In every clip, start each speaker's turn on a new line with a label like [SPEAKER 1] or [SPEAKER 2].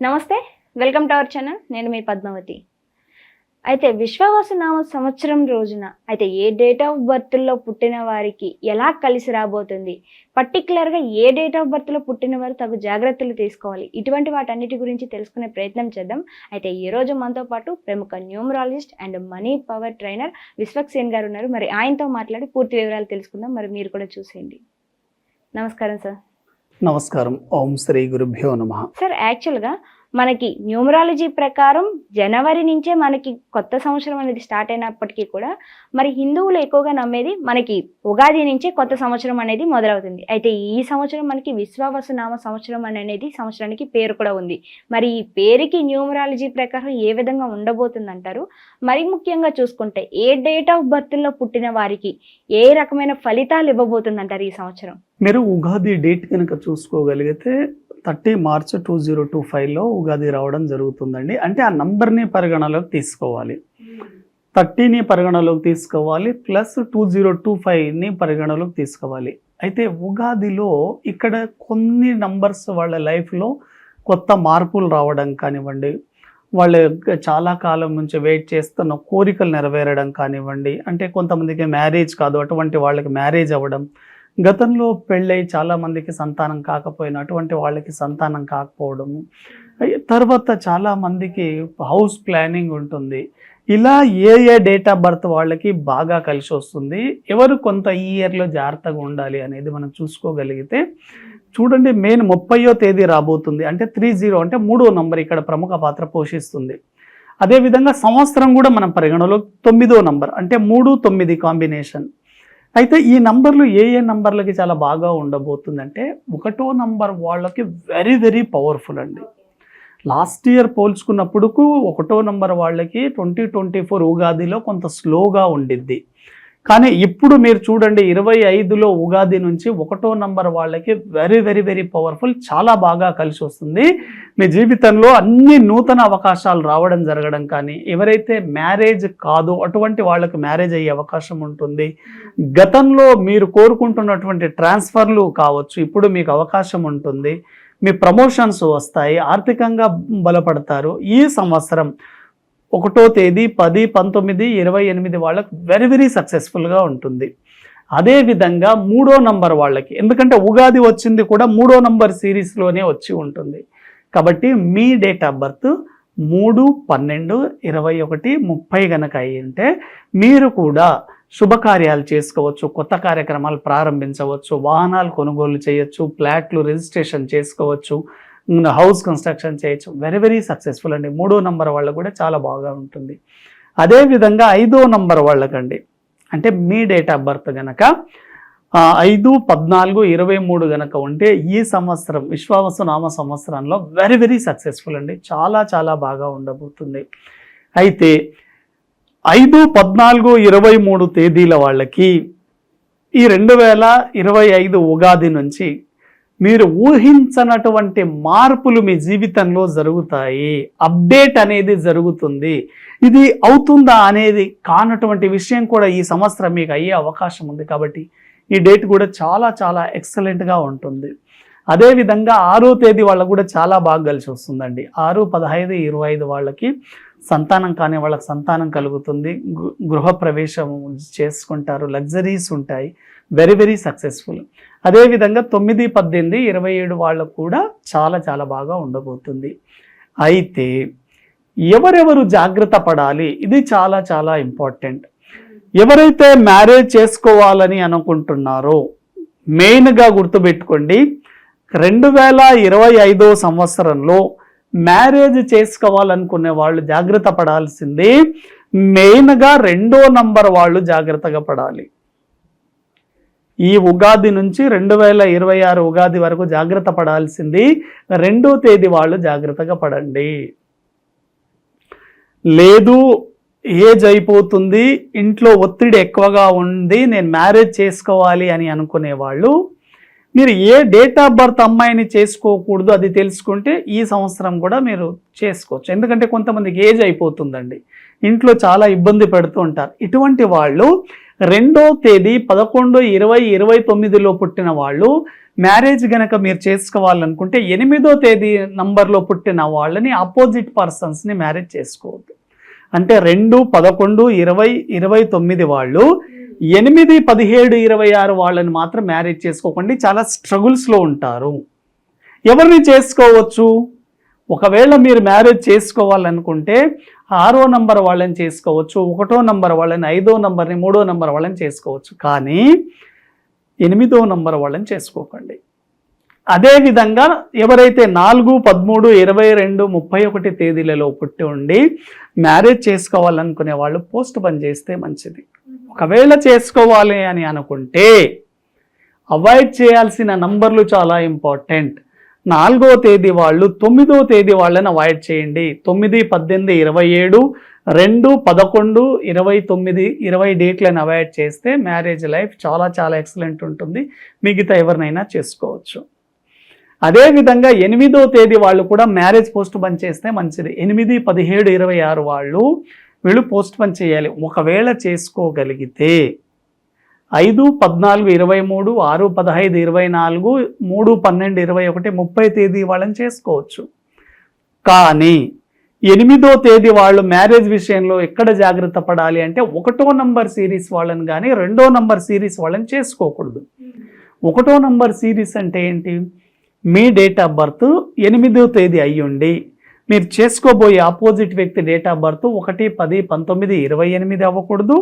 [SPEAKER 1] నమస్తే welcome to our channel. నేను మీ పద్మావతి. అయితే విశ్వవాస నామ సంవత్సరం రోజున అయితే ఏ డేట్ ఆఫ్ బర్త్లో పుట్టిన వారికి ఎలా కలిసి రాబోతుంది? పర్టికులర్గా ఏ డేట్ ఆఫ్ బర్త్లో పుట్టిన వారు తగు జాగ్రత్తలు తీసుకోవాలి? ఇటువంటి వాటన్నిటి గురించి తెలుసుకునే ప్రయత్నం చేద్దాం. అయితే ఈ రోజు మనతో పాటు ప్రముఖ numerologist and money power trainer Vishwaksen garu ఉన్నారు. మరి ఆయనతో మాట్లాడి పూర్తి వివరాలు తెలుసుకుందాం. మరి మీరు కూడా చూసేయండి. నమస్కారం సార్.
[SPEAKER 2] నమస్కారం. ఓం శ్రీ గురుభ్యో నమ.
[SPEAKER 1] సార్ యాక్చువల్గా మనకి న్యూమరాలజీ ప్రకారం జనవరి నుంచే మనకి కొత్త సంవత్సరం అనేది స్టార్ట్ అయినప్పటికీ కూడా మరి హిందువులు ఎక్కువగా నమ్మేది మనకి ఉగాది నుంచే కొత్త సంవత్సరం అనేది మొదలవుతుంది. అయితే ఈ సంవత్సరం మనకి విశ్వావసు నామ సంవత్సరం అనేది సంవత్సరానికి పేరు కూడా ఉంది. మరి ఈ పేరుకి న్యూమరాలజీ ప్రకారం ఏ విధంగా ఉండబోతుంది అంటారు మరి ముఖ్యంగా చూసుకుంటే ఏ డేట్ ఆఫ్ బర్త్లో పుట్టిన వారికి ఏ రకమైన ఫలితాలు ఇవ్వబోతుంది అంటారు ఈ సంవత్సరం?
[SPEAKER 2] మీరు ఉగాది డేట్ కనుక చూసుకోగలిగితే thirty March two zero two ఫైవ్లో ఉగాది రావడం జరుగుతుందండి. అంటే ఆ నంబర్ని పరిగణలోకి తీసుకోవాలి. థర్టీని పరిగణలోకి తీసుకోవాలి ప్లస్ టూ జీరో టూ ఫైవ్ని పరిగణలోకి తీసుకోవాలి. అయితే ఉగాదిలో ఇక్కడ కొన్ని నంబర్స్ వాళ్ళ లైఫ్లో కొత్త మార్పులు రావడం కానివ్వండి వాళ్ళ చాలా కాలం నుంచి వెయిట్ చేస్తున్న కోరికలు నెరవేరడం కానివ్వండి అంటే కొంతమందికి మ్యారేజ్ కాదు అటువంటి వాళ్ళకి మ్యారేజ్ అవ్వడం గతంలో పెళ్ళై చాలా మందికి సంతానం కాకపోయినా అటువంటి వాళ్ళకి సంతానం కాకపోవడము తర్వాత చాలా మందికి హౌస్ ప్లానింగ్ ఉంటుంది. ఇలా ఏ ఏ డేట్ ఆఫ్ బర్త్ వాళ్ళకి బాగా కలిసి వస్తుంది ఎవరు కొంత ఈ ఇయర్లో జాగ్రత్తగా ఉండాలి అనేది మనం చూసుకోగలిగితే చూడండి మెయిన్ ముప్పయో తేదీ రాబోతుంది. అంటే త్రీ జీరో అంటే మూడో నంబర్ ఇక్కడ ప్రముఖ పాత్ర పోషిస్తుంది. అదేవిధంగా సంవత్సరం కూడా మనం పరిగణలో తొమ్మిదో నంబర్ అంటే మూడు తొమ్మిది కాంబినేషన్. అయితే ఈ నంబర్లు ఏ ఏ నంబర్లకి చాలా బాగా ఉండబోతుందంటే ఒకటో నంబర్ వాళ్ళకి వెరీ వెరీ పవర్ఫుల్ అండి. లాస్ట్ ఇయర్ పోల్చుకున్నప్పుడుకు ఒకటో నంబర్ వాళ్ళకి ట్వంటీ ట్వంటీ ఫోర్ ఉగాదిలో కొంత స్లోగా ఉండిద్ది. కానీ ఇప్పుడు మీరు చూడండి ఇరవై ఐదులో ఉగాది నుంచి ఒకటో నంబర్ వాళ్ళకి వెరీ వెరీ వెరీ పవర్ఫుల్ చాలా బాగా కలిసి వస్తుంది. మీ జీవితంలో అన్ని నూతన అవకాశాలు రావడం జరగడం కానీ ఎవరైతే మ్యారేజ్ కాదో అటువంటి వాళ్ళకి మ్యారేజ్ అయ్యే అవకాశం ఉంటుంది. గతంలో మీరు కోరుకుంటున్నటువంటి ట్రాన్స్ఫర్లు కావచ్చు ఇప్పుడు మీకు అవకాశం ఉంటుంది. మీ ప్రమోషన్స్ వస్తాయి ఆర్థికంగా బలపడతారు. ఈ సంవత్సరం ఒకటో తేదీ పది పంతొమ్మిది ఇరవై ఎనిమిది వాళ్ళకి వెరీ వెరీ సక్సెస్ఫుల్గా ఉంటుంది. అదేవిధంగా మూడో నంబర్ వాళ్ళకి ఎందుకంటే ఉగాది వచ్చింది కూడా మూడో నంబర్ సిరీస్లోనే వచ్చి ఉంటుంది. కాబట్టి మీ డేట్ ఆఫ్ బర్త్ మూడు పన్నెండు ఇరవై ఒకటి ముప్పై గనక అయ్యి ఉంటే మీరు కూడా శుభకార్యాలు చేసుకోవచ్చు కొత్త కార్యక్రమాలు ప్రారంభించవచ్చు వాహనాలు కొనుగోలు చేయొచ్చు ఫ్లాట్లు రిజిస్ట్రేషన్ చేసుకోవచ్చు హౌస్ కన్స్ట్రక్షన్ చేయొచ్చు. వెరీ వెరీ సక్సెస్ఫుల్ అండి. మూడో నంబర్ వాళ్ళకు కూడా చాలా బాగా ఉంటుంది. అదేవిధంగా ఐదో నంబర్ వాళ్ళకండి. అంటే మీ డేట్ ఆఫ్ బర్త్ గనక ఐదు పద్నాలుగు ఇరవై మూడు గనక ఉంటే ఈ సంవత్సరం విశ్వావసు నామ సంవత్సరంలో వెరీ వెరీ సక్సెస్ఫుల్ అండి. చాలా చాలా బాగా ఉండబోతుంది. అయితే ఐదు పద్నాలుగు ఇరవై మూడు తేదీల వాళ్ళకి ఈ రెండు వేల ఇరవై ఐదు ఉగాది నుంచి మీరు ఊహించనటువంటి మార్పులు మీ జీవితంలో జరుగుతాయి. అప్డేట్ అనేది జరుగుతుంది. ఇది అవుతుందా అనేది కానటువంటి విషయం కూడా ఈ సంవత్సరం మీకు అయ్యే అవకాశం ఉంది కాబట్టి ఈ డేట్ కూడా చాలా చాలా ఎక్సలెంట్గా ఉంటుంది. అదేవిధంగా ఆరో తేదీ వాళ్ళకు కూడా చాలా బాగా కలిసి వస్తుందండి. ఆరు పదహైదు ఇరవై ఐదు వాళ్ళకి సంతానం కాని వాళ్ళకి సంతానం కలుగుతుంది. గృహప్రవేశం చేసుకుంటారు. లగ్జరీస్ ఉంటాయి. వెరీ వెరీ సక్సెస్ఫుల్ అదేవిధంగా తొమ్మిది పద్దెనిమిది ఇరవై ఏడు వాళ్ళకు కూడా చాలా చాలా బాగా ఉండబోతుంది. అయితే ఎవరెవరు జాగ్రత్త పడాలి? ఇది చాలా చాలా ఇంపార్టెంట్. ఎవరైతే మ్యారేజ్ చేసుకోవాలని అనుకుంటున్నారో మెయిన్గా గుర్తుపెట్టుకోండి రెండు వేల ఇరవై ఐదో సంవత్సరంలో మ్యారేజ్ చేసుకోవాలనుకునే వాళ్ళు జాగ్రత్త పడాల్సింది మెయిన్గా రెండో నంబర్ వాళ్ళు జాగ్రత్తగా పడాలి. ఈ ఉగాది నుంచి రెండు వేల ఇరవై ఆరు ఉగాది వరకు జాగ్రత్త పడాల్సింది. రెండో తేదీ వాళ్ళు జాగ్రత్తగా పడండి. లేదు ఏజ్ అయిపోతుంది ఇంట్లో ఒత్తిడి ఎక్కువగా ఉంది నేను మ్యారేజ్ చేసుకోవాలి అని అనుకునే వాళ్ళు మీరు ఏ డేట్ ఆఫ్ బర్త్ అమ్మాయిని చేసుకోకూడదు అది తెలుసుకుంటే ఈ సంవత్సరం కూడా మీరు చేసుకోవచ్చు. ఎందుకంటే కొంతమందికి ఏజ్ అయిపోతుందండి. ఇంట్లో చాలా ఇబ్బంది పెడుతూ ఉంటారు. ఇటువంటి వాళ్ళు రెండో తేదీ పదకొండు ఇరవై ఇరవై తొమ్మిదిలో పుట్టిన వాళ్ళు మ్యారేజ్ గనక మీరు చేసుకోవాలనుకుంటే ఎనిమిదో తేదీ నంబర్లో పుట్టిన వాళ్ళని ఆపోజిట్ పర్సన్స్ని మ్యారేజ్ చేసుకోవద్దు. అంటే రెండు పదకొండు ఇరవై ఇరవై తొమ్మిది వాళ్ళు ఎనిమిది పదిహేడు ఇరవై ఆరు వాళ్ళని మాత్రం మ్యారేజ్ చేసుకోకండి. చాలా స్ట్రగుల్స్లో ఉంటారు. ఎవరిని చేసుకోవచ్చు? ఒకవేళ మీరు మ్యారేజ్ చేసుకోవాలనుకుంటే ఆరో నంబర్ వాళ్ళని చేసుకోవచ్చు ఒకటో నంబర్ వాళ్ళని ఐదో నంబర్ని మూడో నంబర్ వాళ్ళని చేసుకోవచ్చు. కానీ ఎనిమిదో నంబర్ వాళ్ళని చేసుకోకండి. అదేవిధంగా ఎవరైతే నాలుగు పదమూడు ఇరవై రెండు ముప్పై ఒకటి తేదీలలో పుట్టి ఉండి మ్యారేజ్ చేసుకోవాలనుకునే వాళ్ళు పోస్ట్ పని చేస్తే మంచిది. ఒకవేళ చేసుకోవాలి అని అనుకుంటే అవాయిడ్ చేయాల్సిన నంబర్లు చాలా ఇంపార్టెంట్. నాలుగో తేదీ వాళ్ళు తొమ్మిదో తేదీ వాళ్ళని అవాయిడ్ చేయండి. తొమ్మిది పద్దెనిమిది ఇరవై ఏడు రెండు పదకొండు ఇరవై తొమ్మిది ఇరవై డేట్లను అవాయిడ్ చేస్తే మ్యారేజ్ లైఫ్ చాలా చాలా ఎక్సలెంట్ ఉంటుంది. మిగతా ఎవరినైనా చేసుకోవచ్చు. అదేవిధంగా ఎనిమిదో తేదీ వాళ్ళు కూడా మ్యారేజ్ పోస్ట్ పని చేస్తే మంచిది. ఎనిమిది పదిహేడు ఇరవై ఆరు వాళ్ళు వీళ్ళు పోస్ట్ పని చేయాలి. ఒకవేళ చేసుకోగలిగితే ఐదు పద్నాలుగు ఇరవై మూడు ఆరు పదహైదు ఇరవై నాలుగు మూడు పన్నెండు ఇరవై ఒకటి ముప్పై తేదీ వాళ్ళని చేసుకోవచ్చు. కానీ ఎనిమిదో తేదీ వాళ్ళు మ్యారేజ్ విషయంలో ఎక్కడ జాగ్రత్త పడాలి అంటే ఒకటో నంబర్ సిరీస్ వాళ్ళని కానీ రెండో నంబర్ సిరీస్ వాళ్ళని చేసుకోకూడదు. ఒకటో నంబర్ సిరీస్ అంటే ఏంటి? మీ డేట్ ఆఫ్ బర్త్ ఎనిమిదో తేదీ అయ్యుండి మీరు చేసుకోబోయే ఆపోజిట్ వ్యక్తి డేట్ ఆఫ్ బర్త్ ఒకటి పది పంతొమ్మిది ఇరవై ఎనిమిది అవ్వకూడదు.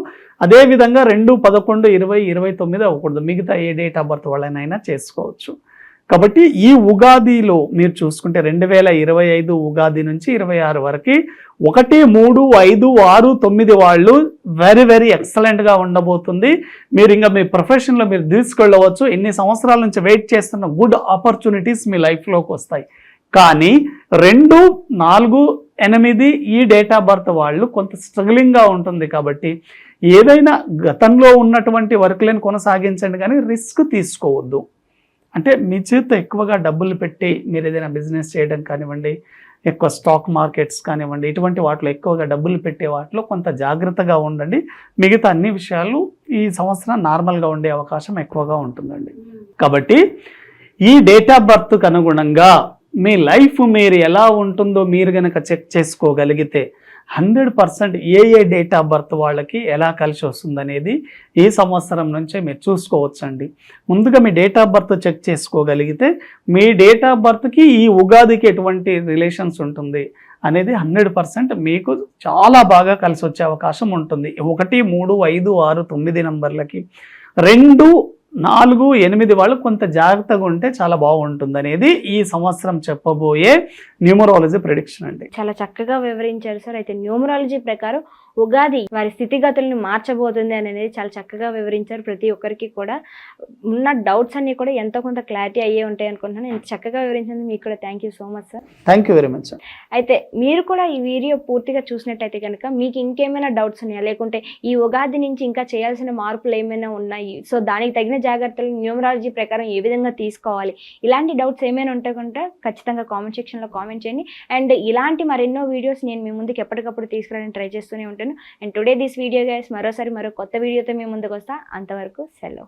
[SPEAKER 2] అదేవిధంగా రెండు పదకొండు ఇరవై ఇరవై తొమ్మిది అవ్వకూడదు. మిగతా ఏ డేట్ ఆఫ్ బర్త్ వాళ్ళనైనా చేసుకోవచ్చు. కాబట్టి ఈ ఉగాదిలో మీరు చూసుకుంటే రెండు వేల ఇరవై ఐదు ఉగాది నుంచి ఇరవై ఆరు వరకు ఒకటి మూడు ఐదు ఆరు తొమ్మిది వాళ్ళు వెరీ వెరీ ఎక్సలెంట్గా ఉండబోతుంది. మీరు ఇంకా మీ ప్రొఫెషన్లో మీరు తీసుకెళ్ళవచ్చు. ఎన్ని సంవత్సరాల నుంచి వెయిట్ చేస్తున్న గుడ్ ఆపర్చునిటీస్ మీ లైఫ్లోకి వస్తాయి. కానీ రెండు నాలుగు ఎనిమిది ఈ డేట్ ఆఫ్ బర్త్ వాళ్ళు కొంత స్ట్రగ్లింగ్గా ఉంటుంది కాబట్టి ఏదైనా గతంలో ఉన్నటువంటి వర్క్లను కొనసాగించండి కానీ రిస్క్ తీసుకోవద్దు. అంటే మీ చేత ఎక్కువగా డబ్బులు పెట్టి మీరు ఏదైనా బిజినెస్ చేయడం కానివ్వండి ఎక్కువ స్టాక్ మార్కెట్స్ కానివ్వండి ఇటువంటి వాటిలో ఎక్కువగా డబ్బులు పెట్టే వాటిలో కొంత జాగ్రత్తగా ఉండండి. మిగతా అన్ని విషయాలు ఈ సంవత్సరం నార్మల్గా ఉండే అవకాశం ఎక్కువగా ఉంటుందండి. కాబట్టి ఈ డేట్ ఆఫ్ బర్త్కి అనుగుణంగా మీ లైఫ్ మీరు ఎలా ఉంటుందో మీరు కనుక చెక్ చేసుకోగలిగితే హండ్రెడ్ పర్సెంట్ ఏ ఏ డేట్ ఆఫ్ బర్త్ వాళ్ళకి ఎలా కలిసి వస్తుందనేది ఈ సంవత్సరం నుంచే మీరు చూసుకోవచ్చండి. ముందుగా మీ డేట్ ఆఫ్ బర్త్ చెక్ చేసుకోగలిగితే మీ డేట్ ఆఫ్ బర్త్కి ఈ ఉగాదికి ఎటువంటి రిలేషన్స్ ఉంటుంది అనేది హండ్రెడ్ పర్సెంట్ మీకు చాలా బాగా కలిసి వచ్చే అవకాశం ఉంటుంది. ఒకటి మూడు ఐదు ఆరు తొమ్మిది నంబర్లకి రెండు నాలుగు ఎనిమిది వాళ్ళు కొంత జాగ్రత్తగా ఉంటే చాలా బాగుంటుంది అనేది ఈ సంవత్సరం చెప్పబోయే న్యూమరాలజీ ప్రిడిక్షన్ అండి.
[SPEAKER 1] చాలా చక్కగా వివరించారు సార్. అయితే న్యూమరాలజీ ప్రకారం ఉగాది వారి స్థితిగతులను మార్చబోతుంది అని అనేది చాలా చక్కగా వివరించారు ప్రతి ఒక్కరికి కూడా. ఉన్న డౌట్స్ అన్ని కూడా ఎంతో కొంత క్లారిటీ అయ్యే ఉంటాయి అనుకుంటున్నాను. ఇంత చక్కగా వివరించినందుకు మీకు కూడా thank you so much sir
[SPEAKER 2] thank you very much
[SPEAKER 1] అయితే మీరు కూడా ఈ వీడియో పూర్తిగా చూసినట్టయితే కనుక మీకు ఇంకేమైనా డౌట్స్ ఉన్నాయా? లేకుంటే ఈ ఉగాది నుంచి ఇంకా చేయాల్సిన మార్పులు ఏమైనా ఉన్నాయి? సో దానికి తగిన జాగ్రత్తలు న్యూమరాలజీ ప్రకారం ఏ విధంగా తీసుకోవాలి? ఇలాంటి డౌట్స్ ఏమైనా ఉంటే కనుక ఖచ్చితంగా కామెంట్ సెక్షన్లో కామెంట్ చేయండి. అండ్ ఇలాంటి మరెన్నో వీడియోస్ నేను మీ ముందుకు ఎప్పటికప్పుడు తీసుకురావడానికి ట్రై చేస్తూనే ఉంటాను. And today this video guys మరోసారి మరో కొత్త వీడియోతో మీ ముందుకు వస్తా. అంతవరకు సెలవు.